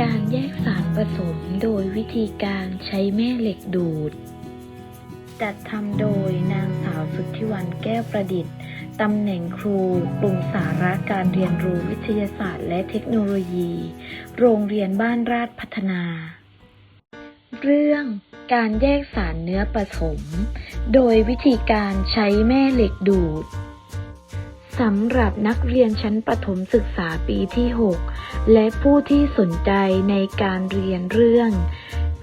การแยกสารผสมโดยวิธีการใช้แม่เหล็กดูด จัดทำโดยนางสาวสุทธิวันแก้วประดิษฐ์ตำแหน่งครูกลุ่มสาระการเรียนรู้วิทยาศาสตร์และเทคโนโลยี โรงเรียนบ้านราชพัฒนา เรื่องการแยกสารเนื้อผสม โดยวิธีการใช้แม่เหล็กดูด สำหรับนักเรียนชั้นประถมศึกษาปีที่ 6 และผู้ที่สนใจในการเรียนเรื่อง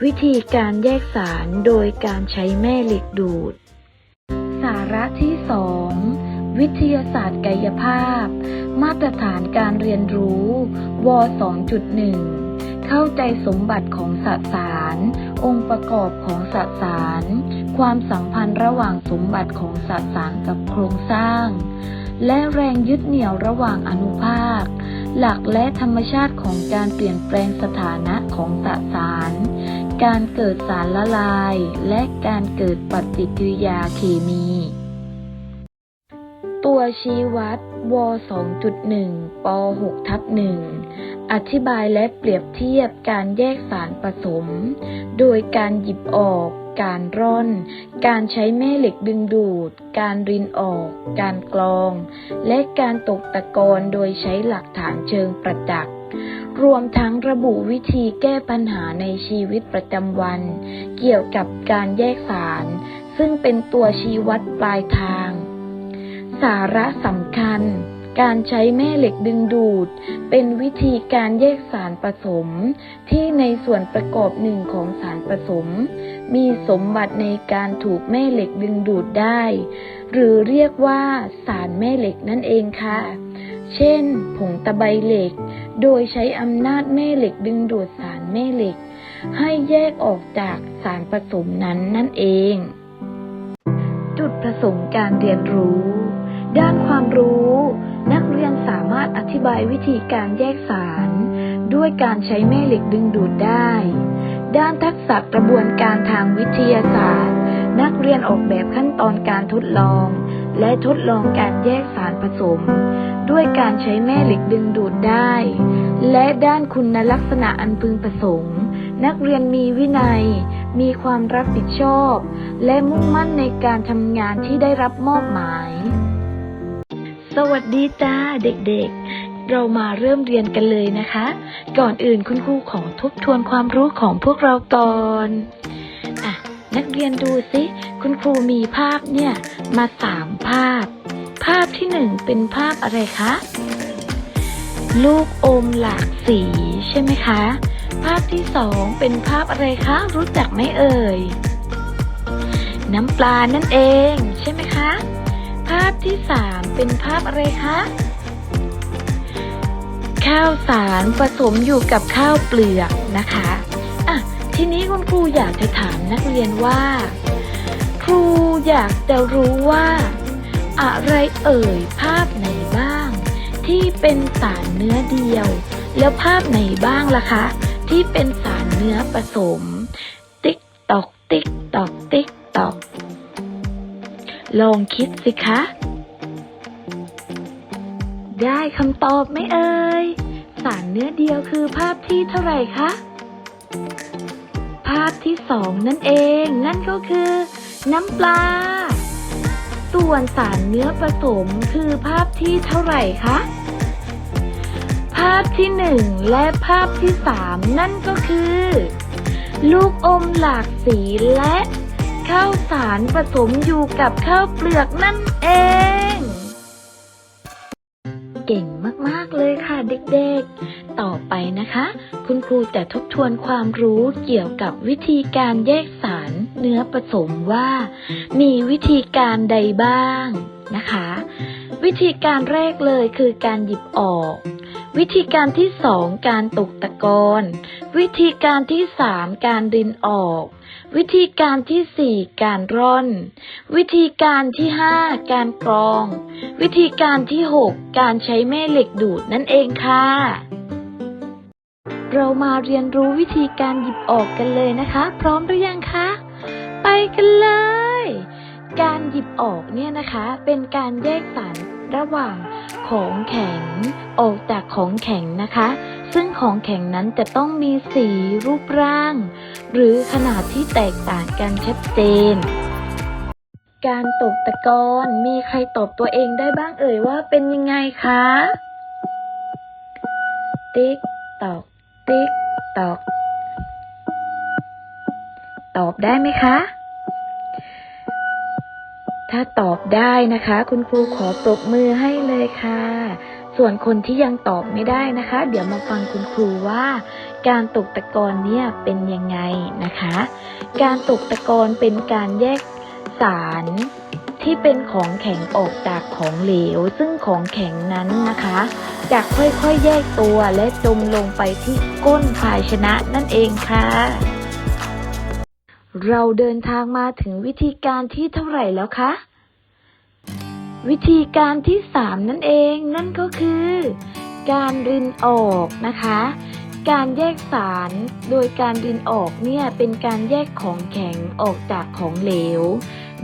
วิธีการแยกสารโดยการใช้แม่เหล็กดูด สาระที่ 2 วิทยาศาสตร์กายภาพ มาตรฐานการเรียนรู้ว2.1 เข้าใจสมบัติของสสาร องค์ประกอบของสสาร ความสัมพันธ์ระหว่างสมบัติของสสารกับโครงสร้าง และแรงยึดเหนี่ยวระหว่างอนุภาค หลักและธรรมชาติของการเปลี่ยนแปลงสถานะของสสาร การเกิดสารละลาย และการเกิดปฏิกิริยาเคมี ตัวชี้วัดว2.1ป6ทับ1อธิบายและเปรียบเทียบการแยกสารผสม โดยการหยิบออก การร่อน การใช้แม่เหล็กดึงดูด การรินออก การกรอง และการตกตะกอนโดยใช้หลักฐานเชิงประจักษ์รวมทั้งระบุวิธีแก้ปัญหาในชีวิตประจำวัน เกี่ยวกับการแยกสาร ซึ่งเป็นตัวชี้วัดปลายทาง สาระสำคัญ การใช้แม่เหล็กดึงดูด เป็นวิธีการแยกสารผสม ที่ในส่วนประกอบหนึ่งของสารผสม มีสมบัติในการถูกแม่เหล็กดึงดูดได้ หรือเรียกว่าสารแม่เหล็กนั่นเองค่ะ เช่น ผงตะไบเหล็ก โดยใช้อำนาจแม่เหล็กดึงดูดสารแม่เหล็ก ให้แยกออกจากสารผสมนั้นนั่นเอง จุดประสงค์การเรียนรู้ ด้านความรู้ นักเรียนสามารถอธิบายวิธีการแยกสาร ด้วยการใช้แม่เหล็กดึงดูดได้ ด้านทักษะกระบวนการทางวิทยาศาสตร์ นักเรียนออกแบบขั้นตอนการทดลอง และทดลองการแยกสารผสม ด้วยการใช้แม่เหล็กดึงดูดได้ และด้านคุณลักษณะอันพึงประสงค์ นักเรียนมีวินัย มีความรับผิดชอบ และมุ่งมั่นในการทำงานที่ได้รับมอบหมาย สวัสดีจ้าเด็กๆ เรามาเริ่มเรียนกันเลยนะคะ ก่อนอื่นคุณครูขอทบทวนความรู้ของพวกเราก่อนอะนักเรียนดูสิ คุณครูมีภาพเนี่ยมาสามภาพ ภาพที่หนึ่งเป็นภาพอะไรคะ ลูกอมหลากสีใช่ไหมคะ ภาพที่สองเป็นภาพอะไรคะ รู้จักไหมเอ่ย น้ำปลานั่นเองใช่ไหมคะ ภาพที่สามเป็นภาพอะไรคะ ข้าวสารผสมอยู่กับข้าวเปลือกนะคะอะทีนี้คุณครูอยากจะถามนักเรียนว่า ครูอยากจะรู้ว่า อะไรเอ่ยภาพไหนบ้าง ที่เป็นสารเนื้อเดียว แล้วภาพไหนบ้างล่ะคะ ที่เป็นสารเนื้อผสม ติ๊กตอกติ๊กตอกติ๊กตอกลองคิดสิคะ ได้คำตอบไหมเอ่ย สารเนื้อเดียวคือภาพที่เท่าไหร่คะ ภาพที่สองนั่นเอง นั่นก็คือ น้ำปลา ส่วนสารเนื้อผสมคือภาพที่เท่าไหร่คะ ภาพที่หนึ่งและภาพที่สามนั่นก็คือ ลูกอมหลากสีและข้าวสารผสมอยู่กับข้าวเปลือกนั่นเอง เก่งมากๆเลยค่ะเด็กๆ ต่อไปนะคะ คุณครูจะทบทวนความรู้เกี่ยวกับวิธีการแยกสารเนื้อผสมว่า มีวิธีการใดบ้างนะคะ วิธีการแรกเลยคือการหยิบออก วิธีการที่สองการตกตะกอน วิธีการที่สามการรินออก วิธีการที่สี่การร่อน วิธีการที่ห้าการกรอง วิธีการที่หกการใช้แม่เหล็กดูดนั่นเองค่ะ เรามาเรียนรู้วิธีการหยิบออกกันเลยนะคะ พร้อมหรือยังคะ ไปกันเลย การหยิบออกเนี่ยนะคะ เป็นการแยกสารระหว่างของแข็งออกจากของแข็งนะคะ ซึ่งของแข็งนั้นจะต้องมีสีรูปร่าง หรือขนาดที่แตกต่างกันชัดเจน การตกตะกอนมีใครตอบตัวเองได้บ้างเอ่ยว่าเป็นยังไงคะ ติ๊กตอก ติ๊กตอก ตอบได้ไหมคะ ถ้าตอบได้นะคะ คุณครูขอปรบมือให้เลยค่ะ ส่วนคนที่ยังตอบไม่ได้นะคะ เดี๋ยวมาฟังคุณครูว่า การตกตะกอนเนี่ยเป็นยังไงนะคะ การตกตะกอนเป็นการแยกสารที่เป็นของแข็งออกจากของเหลว ซึ่งของแข็งนั้นนะคะจะค่อยๆแยกตัวและจมลงไปที่ก้นภาชนะนั่นเองค่ะ เราเดินทางมาถึงวิธีการที่เท่าไหร่แล้วคะ วิธีการที่สามนั่นเองนั่นก็คือ การรินออกนะคะ การแยกสารโดยการรินออกเนี่ยเป็นการแยกของแข็งออกจากของเหลว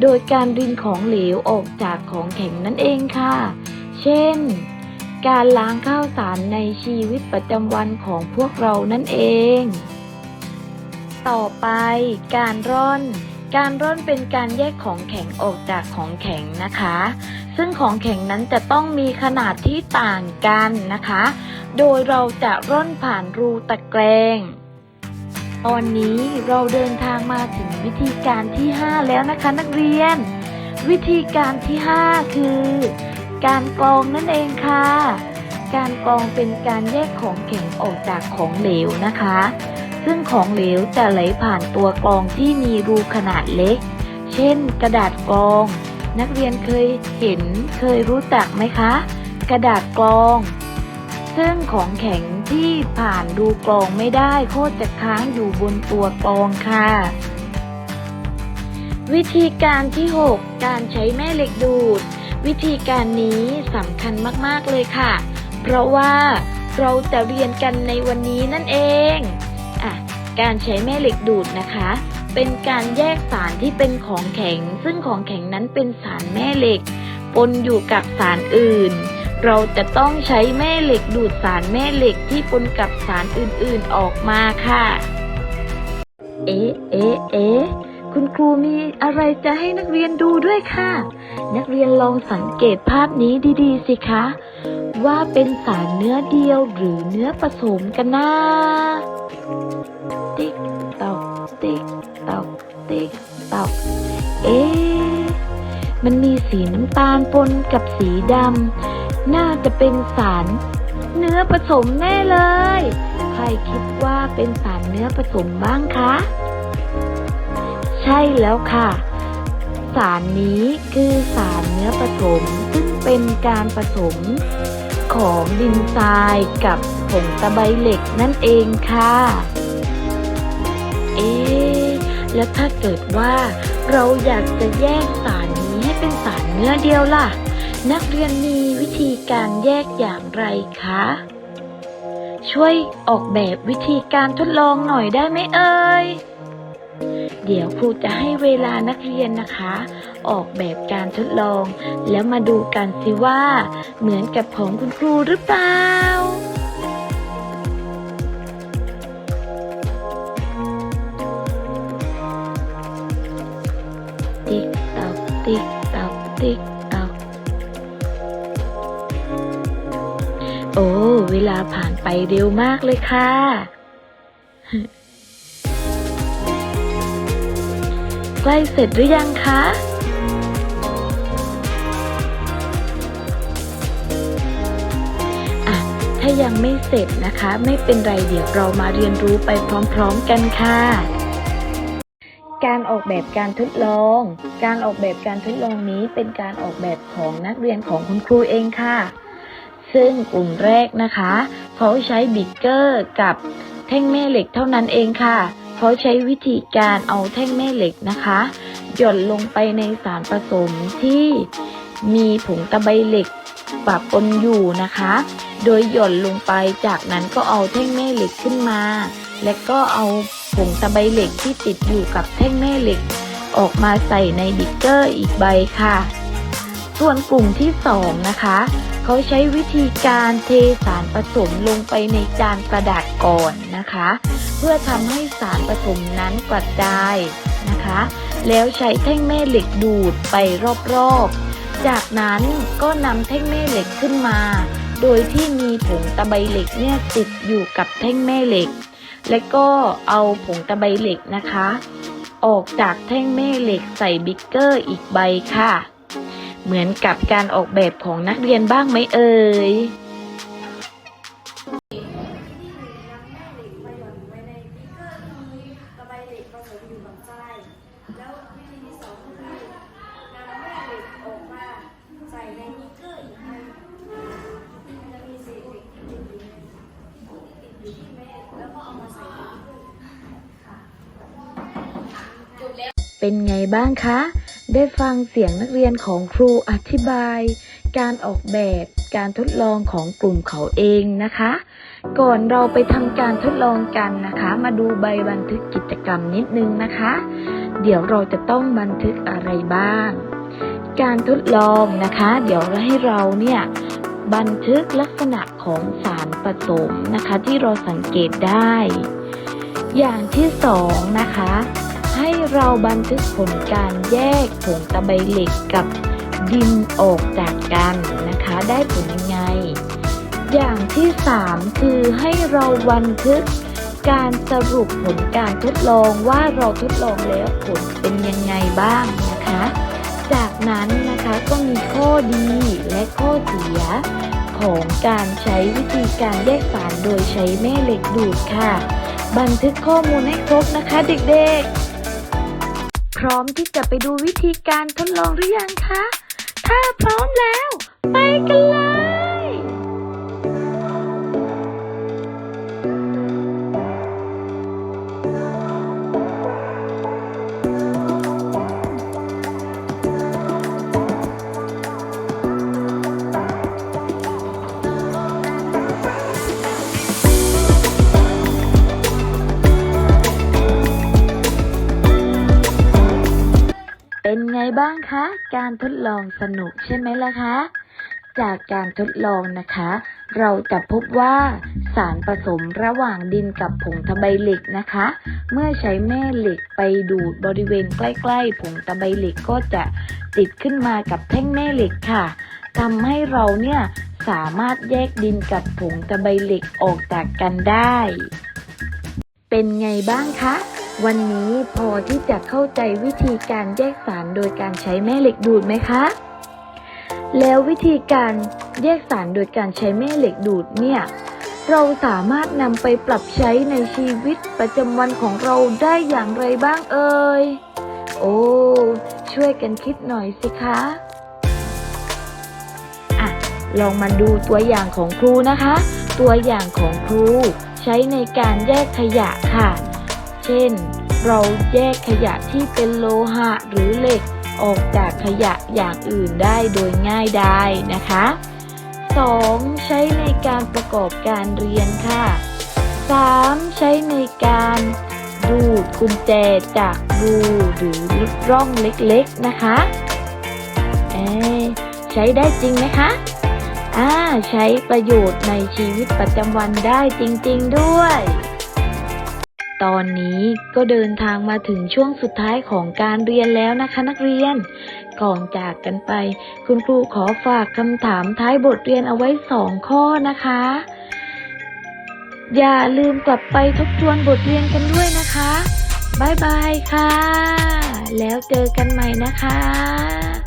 โดยการรินของเหลวออกจากของแข็งนั่นเองค่ะ เช่น การล้างข้าวสารในชีวิตประจำวันของพวกเรานั่นเอง ต่อไปการร่อน การร่อนเป็นการแยกของแข็งออกจากของแข็งนะคะ ซึ่งของแข็งนั้นจะต้องมีขนาดที่ต่างกันนะคะ โดยเราจะร่อนผ่านรูตะแกรงตอนนี้เราเดินทางมาถึงวิธีการที่ 5 แล้วนะคะนักเรียน วิธีการที่ 5 คือ การกรองนั่นเองค่ะ การกรองเป็นการแยกของแข็งออกจากของเหลวนะคะ ซึ่งของเหลวจะไหลผ่านตัวกรองที่มีรูขนาดเล็ก เช่น กระดาษกรอง นักเรียนเคยเห็นเคยรู้จักไหมคะ กระดาษกรอง ซึ่งของแข็งที่ผ่านรูกรองไม่ได้โคตรจะค้างอยู่บนตัวกรองค่ะ วิธีการที่ 6 การใช้แม่เหล็กดูด วิธีการนี้สำคัญมาก ๆ เลยค่ะ เพราะว่าเราจะเรียนกันในวันนี้นั่นเอง การใช้แม่เหล็กดูดนะคะ เป็นการแยกสารที่เป็นของแข็ง ซึ่งของแข็งนั้นเป็นสารแม่เหล็ก ปนอยู่กับสารอื่น เราจะต้องใช้แม่เหล็กดูดสารแม่เหล็กที่ปนกับสารอื่นๆออกมาค่ะ เอ๊ะ เอ๊ะ เอ๊ะคุณครูมีอะไรจะให้นักเรียนดูด้วยค่ะ นักเรียนลองสังเกตภาพนี้ดีๆ สิคะ ว่าเป็นสารเนื้อเดียวหรือเนื้อผสมกันนะ ติ๊กตอกเอ๊ะมันมีสีน้ำตาลปนกับสีดำ น่าจะเป็นสาร เนื้อผสมแน่เลย ใครคิดว่าเป็นสารเนื้อผสมบ้างคะ ใช่แล้วค่ะ สารนี้คือสารเนื้อผสม ซึ่งเป็นการผสมของดินทรายกับผงตะไบเหล็กนั่นเองค่ะ เอ๊ะ แล้วถ้าเกิดว่าเราอยากจะแยกสารนี้ให้เป็นสารเนื้อเดียวล่ะ นักเรียนมีวิธีการแยกอย่างไรคะ ช่วยออกแบบวิธีการทดลองหน่อยได้ไหมเอ่ยเดี๋ยวครูจะให้เวลานักเรียนนะคะ ออกแบบการทดลอง แล้วมาดูกันสิว่า เหมือนกับของคุณครูหรือเปล่า ติ๊กตอกติ๊กตอกติ๊กตอกโอ้เวลาผ่านไปเร็วมากเลยค่ะ ใกล้เสร็จหรือยังคะอะถ้ายังไม่เสร็จนะคะ ไม่เป็นไรเดี๋ยวเรามาเรียนรู้ไปพร้อม ๆ กันค่ะ การออกแบบการทดลอง การออกแบบการทดลองนี้เป็นการออกแบบของนักเรียนของคุณครูเองค่ะ ซึ่งกลุ่มแรกนะคะ เขาใช้บิ๊กเกอร์กับแท่งแม่เหล็กเท่านั้นเองค่ะ เขาใช้วิธีการเอาแท่งแม่เหล็กนะคะ หย่อนลงไปในสารผสมที่มีผงตะไบเหล็กปะปนอยู่นะคะ โดยหย่อนลงไปจากนั้นก็เอาแท่งแม่เหล็กขึ้นมา และก็เอา ผงตะไบเหล็กที่ติดอยู่กับแท่งแม่เหล็ก ออกมาใส่ในบิกเกอร์อีกใบค่ะ ส่วนกลุ่มที่สองนะคะ เขาใช้วิธีการเทสารผสมลงไปในจานกระดาษก่อนนะคะ เพื่อทำให้สารผสมนั้นกระจายนะคะ แล้วใช้แท่งแม่เหล็กดูดไปรอบๆ จากนั้นก็นำแท่งแม่เหล็กขึ้นมา โดยที่มีผงตะไบเหล็กเนี่ยติดอยู่กับแท่งแม่เหล็ก และก็เอาผงตะไบเหล็กนะคะ ออกจากแท่งแม่เหล็กใส่บิ๊กเกอร์อีกใบค่ะ เหมือนกับการออกแบบของนักเรียนบ้างไหมเอ่ย เป็นไงบ้างคะ ได้ฟังเสียงนักเรียนของครูอธิบาย การออกแบบการทดลองของกลุ่มเขาเองนะคะ ก่อนเราไปทำการทดลองกันนะคะ มาดูใบบันทึกกิจกรรมนิดนึงนะคะ เดี๋ยวเราจะต้องบันทึกอะไรบ้าง การทดลองนะคะ เดี๋ยวให้เราเนี่ยบันทึกลักษณะของสารผสมนะคะ ที่เราสังเกตได้ อย่างที่สองนะคะ เราบันทึกผลการแยกผงตะไบเหล็กกับดินออกจากกันนะคะ ได้ผลยังไง อย่างที่สามคือให้เราบันทึกการสรุปผลการทดลองว่าเราทดลองแล้วผลเป็นยังไงบ้างนะคะ จากนั้นนะคะก็มีข้อดีและข้อเสียของการใช้วิธีการแยกสารโดยใช้แม่เหล็กดูดค่ะ บันทึกข้อมูลให้ครบนะคะเด็กๆ ร้อมที่จะไปดูวิธีการทดลองหรือยังคะ ถ้าพร้อมแล้ว ไปกันเลย การทดลองสนุกใช่ไหมล่ะคะ จากการทดลองนะคะ เราจะพบว่าสารผสมระหว่างดินกับผงตะไบเหล็กนะคะ เมื่อใช้แม่เหล็กไปดูดบริเวณใกล้ๆผงตะไบเหล็กก็จะติดขึ้นมากับแท่งแม่เหล็กค่ะทำให้เราเนี่ยสามารถแยกดินกับผงตะไบเหล็กออกจากกันได้ เป็นไงบ้างคะ วันนี้พอที่จะเข้าใจวิธีการแยกสารโดยการใช้แม่เหล็กดูดไหมคะ แล้ววิธีการแยกสารโดยการใช้แม่เหล็กดูดเนี่ย เราสามารถนำไปปรับใช้ในชีวิตประจำวันของเราได้อย่างไรบ้างเอ่ย โอ้ ช่วยกันคิดหน่อยสิคะอะลองมาดูตัวอย่างของครูนะคะ ตัวอย่างของครู ใช้ในการแยกขยะค่ะ เช่น เราแยกขยะที่เป็นโลหะหรือเหล็กออกจากขยะอย่างอื่นได้โดยง่ายได้นะคะ 2. ใช้ในการประกอบการเรียนค่ะ 3. ใช้ในการดูดกุญแจจากรูหรือร่องเล็กๆนะคะเอใช้ได้จริงไหมคะอ่าใช้ประโยชน์ในชีวิตประจำวันได้จริง ๆ ด้วย ตอนนี้ก็เดินทางมาถึงช่วงสุดท้ายของการเรียนแล้วนะคะนักเรียน ก่อนจากกันไป คุณครูขอฝากคำถามท้ายบทเรียนเอาไว้สองข้อนะคะ อย่าลืมกลับไปทบทวนบทเรียนกันด้วยนะคะบายบายค่ะ แล้วเจอกันใหม่นะคะ